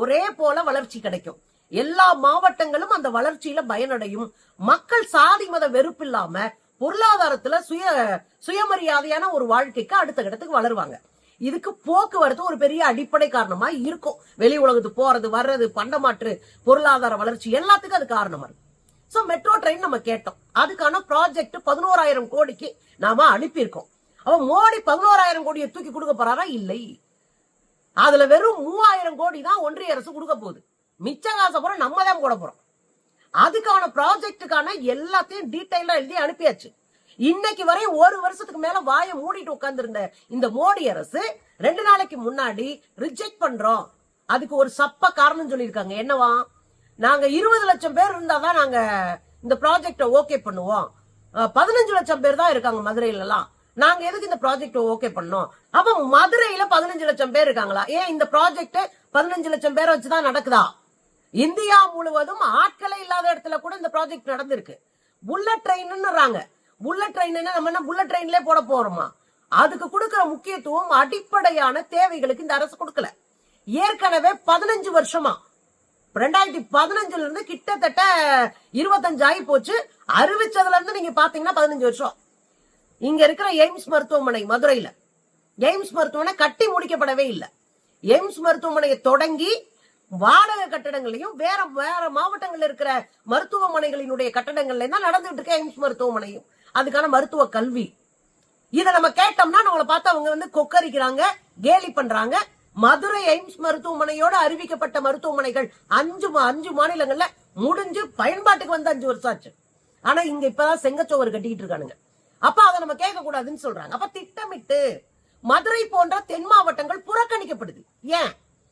ஒரே போல வளர்ச்சி கிடைக்கும். எல்லா மாவட்டங்களும் அந்த வளர்ச்சியில பயனடையும். மக்கள் சாதி மத வெறுப்பு இல்லாம பொருளாதாரத்துல சுய சுயமரியாதையான ஒரு வாழ்க்கைக்கு அடுத்த கட்டத்துக்கு வளருவாங்க. இதுக்கு போக்குவரத்து ஒரு பெரிய அடிப்படை காரணமா இருக்கும். வெளி உலகத்துக்கு போறது வர்றது பண்டமாற்று பொருளாதார வளர்ச்சி எல்லாத்துக்கும் அது காரணமா இருக்கும் சோ மெட்ரோ ட்ரெயின் நம்ம கேட்டோம். அதுக்கான ப்ராஜெக்ட் பதினோராயிரம் கோடிக்கு நாம அனுப்பியிருக்கோம். அவன் மோடி பதினோராயிரம் கோடியை தூக்கி கொடுக்க போறாரா? இல்லை. அதுல வெறும் மூவாயிரம் கோடி தான் ஒன்றிய அரசு கொடுக்க போகுது. மிச்ச காசை பூரா நம்ம தான் போட போறோம். அதுக்கான ப்ராஜெக்ட்டுக்கான எல்லாத்தையும் டீட்டெயிலா எழுதி அனுப்பியாச்சு. இன்னைக்கு வரை ஒரு வருஷத்துக்கு மேல வாயை மூடிட்டு உட்கார்ந்துருந்த இந்த மோடி அரசு ரெண்டு நாளைக்கு முன்னாடி ரிஜெக்ட் பண்றோம். அதுக்கு ஒரு சப்ப காரணம் சொல்லியிருக்காங்க. என்னவா? நாங்க இருபது லட்சம் பேர் இருந்தாதான் நாங்க இந்த ப்ராஜெக்ட ஓகே பண்ணுவோம். பதினஞ்சு லட்சம் பேர் தான் இருக்காங்க மதுரையிலலாம். நாங்க எதுக்கு இந்த ப்ராஜெக்ட் ஓகே பண்ணோம் அப்ப மதுரையில பதினஞ்சு லட்சம் பேர் இருக்காங்களா? ஏன் இந்த ப்ராஜெக்ட் பதினஞ்சு லட்சம் பேரை வச்சுதான் நடக்குதா? இந்தியா முழுவதும் ஆட்களே இல்லாத இடத்துல கூட இந்த ப்ராஜெக்ட் நடந்திருக்கு. புல்லட் ட்ரெயின்னுறாங்க புல்லட் ட்ரெயின் நம்ம என்ன புல்லட் ட்ரெயின்லயே போட போறோமா? அதுக்கு கொடுக்கிற முக்கியத்துவம் அடிப்படையான தேவைகளுக்கு இந்த அரசு கொடுக்கல. ஏற்கனவே பதினஞ்சு வருஷமா. ரெண்டாயிரத்தி பதினஞ்சுல இருந்து கிட்டத்தட்ட இருபத்தஞ்சு ஆகி போச்சு. அறிவிச்சதுல இருந்து நீங்க பாத்தீங்கன்னா பதினஞ்சு வருஷம். இங்க இருக்கிற எய்ம்ஸ் மருத்துவமனை மதுரையில. எய்ம்ஸ் மருத்துவமனை கட்டி முடிக்கப்படவே இல்லை. எய்ம்ஸ் மருத்துவமனையை தொடங்கி வாடகை கட்டடங்களையும் வேற வேற மாவட்டங்கள்ல இருக்கிற மருத்துவமனைகளினுடைய கட்டடங்கள்ல தான் நடந்துட்டு இருக்க எய்ம்ஸ் மருத்துவமனையும். அதுக்கான மருத்துவ கல்வி. இதை நம்ம கேட்டோம்னா நம்மளை பார்த்து அவங்க வந்து கொக்கரிக்கிறாங்க கேலி பண்றாங்க. மதுரை எய்ம்ஸ் மருத்துவமனையோட அறிவிக்கப்பட்ட மருத்துவமனைகள் அஞ்சு மா- அஞ்சு மாநிலங்கள்ல முடிஞ்சு பயன்பாட்டுக்கு வந்து அஞ்சு வருஷம் ஆச்சு. ஆனா இங்க இப்பதான் செங்கச்சோவர் கட்டிக்கிட்டு இருக்கானுங்க. அப்ப அதை நம்ம கேட்க கூடாதுன்னு சொல்றாங்க. அப்ப திட்டமிட்டு மதுரை போன்ற தென் மாவட்டங்கள் புறக்கணிக்கப்படுது. ஏன்?